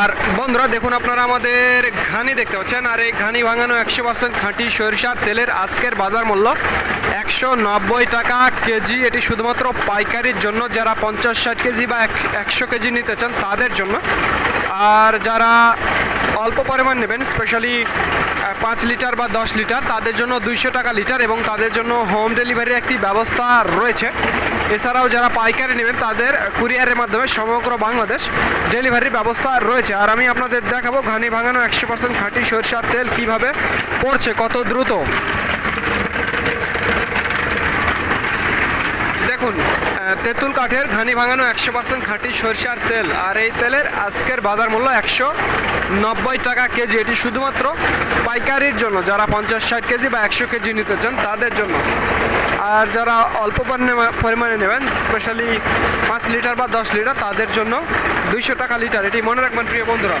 আর বন্ধুরা, দেখুন আপনারা আমাদের ঘানি দেখতে পাচ্ছেন, আর এই ঘানি ভাঙানো একশো পার্সেন্ট খাঁটি সরিষার তেলের আজকের বাজার মূল্য একশো নব্বই টাকা কেজি। এটি শুধুমাত্র পাইকারির জন্য, যারা পঞ্চাশ ষাট কেজি বা একশো কেজি নিতে চান তাদের জন্য। আর যারা অল্প পরিমাণ নেবেন, স্পেশালি পাঁচ লিটার বা দশ লিটার, তাদের জন্য দুইশো টাকা লিটার এবং তাদের জন্য হোম ডেলিভারির একটি ব্যবস্থা রয়েছে। এছাড়াও যারা পাইকারি নেবেন, তাদের কুরিয়ারের মাধ্যমে সমগ্র বাংলাদেশ ডেলিভারির ব্যবস্থা রয়েছে। আর আমি আপনাদের দেখাবো ঘানি ভাঙানো একশো পার্সেন্ট খাঁটি সরষার তেল কীভাবে পড়ছে, কত দ্রুত। দেখুন তেঁতুল কাঠের ঘানি ভাঙানো একশো পার্সেন্ট খাঁটি সরষার তেল, আর এই তেলের আজকের বাজার মূল্য একশো নব্বই টাকা কেজি। এটি শুধুমাত্র পাইকারির জন্য, যারা পঞ্চাশ ষাট কেজি বা একশো কেজি নিতে চান, তাদের জন্য। আর যারা অল্প পরিমাণে- নেবেন স্পেশালি পাঁচ লিটার বা দশ লিটার, তাদের জন্য দুইশো টাকা লিটার। এটি মনে রাখবেন প্রিয় বন্ধুরা।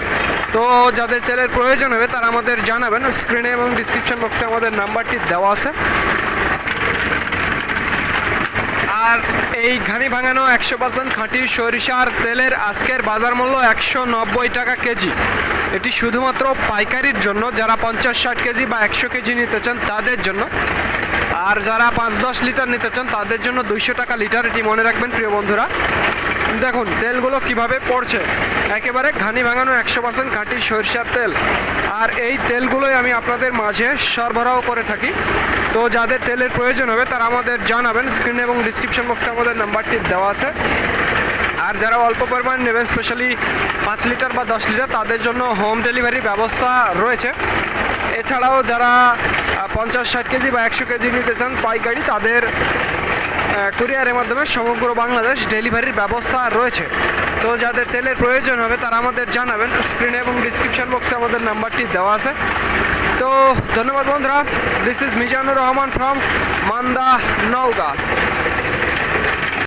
তো যাদের তেলের প্রয়োজন হবে, তারা আমাদের জানাবেন। স্ক্রিনে এবং ডিসক্রিপশন বক্সে আমাদের নাম্বারটি দেওয়া আছে। আর এই ঘানি ভাঙানো একশো পার্সেন্ট খাঁটি সরিষার তেলের আজকের বাজার মূল্য একশো নব্বই টাকা কেজি। এটি শুধুমাত্র পাইকারির জন্য, যারা পঞ্চাশ ষাট কেজি বা একশো কেজি নিতে চান, তাদের জন্য। আর যারা পাঁচ দশ লিটার নিতে চান, তাদের জন্য দুইশো টাকা লিটার এটি মনে রাখবেন, প্রিয় বন্ধুরা। দেখুন, তেলগুলো কীভাবে পড়ছে। একেবারে ঘানি ভাঙানো একশো পার্সেন্ট খাঁটি সরিষার তেল। আর এই তেলগুলোই আমি আপনাদের মাঝে সরবরাহ করে থাকি। তো যাদের তেলের প্রয়োজন হবে, তারা আমাদের জানাবেন। স্ক্রিন এবং ডিসক্রিপশন বক্সে আমাদের নাম্বারটি দেওয়া আছে। আর যারা অল্প পরিমাণ নেবেন স্পেশালি পাঁচ লিটার বা দশ লিটার, তাদের জন্য হোম ডেলিভারি ব্যবস্থা রয়েছে। এছাড়াও যারা পঞ্চাশ ষাট কেজি বা একশো কেজি নিতে চান পাইকারি, তাদের কুরিয়ারের মাধ্যমে সমগ্র বাংলাদেশ ডেলিভারির ব্যবস্থা রয়েছে। তো যাদের তেলের প্রয়োজন হবে, তারা আমাদের জানাবেন। স্ক্রিনে এবং ডিসক্রিপশন বক্সে আমাদের নাম্বারটি দেওয়া আছে। তো ধন্যবাদ বন্ধুরা। This is Mizanur Rahman from Manda, Naogaon.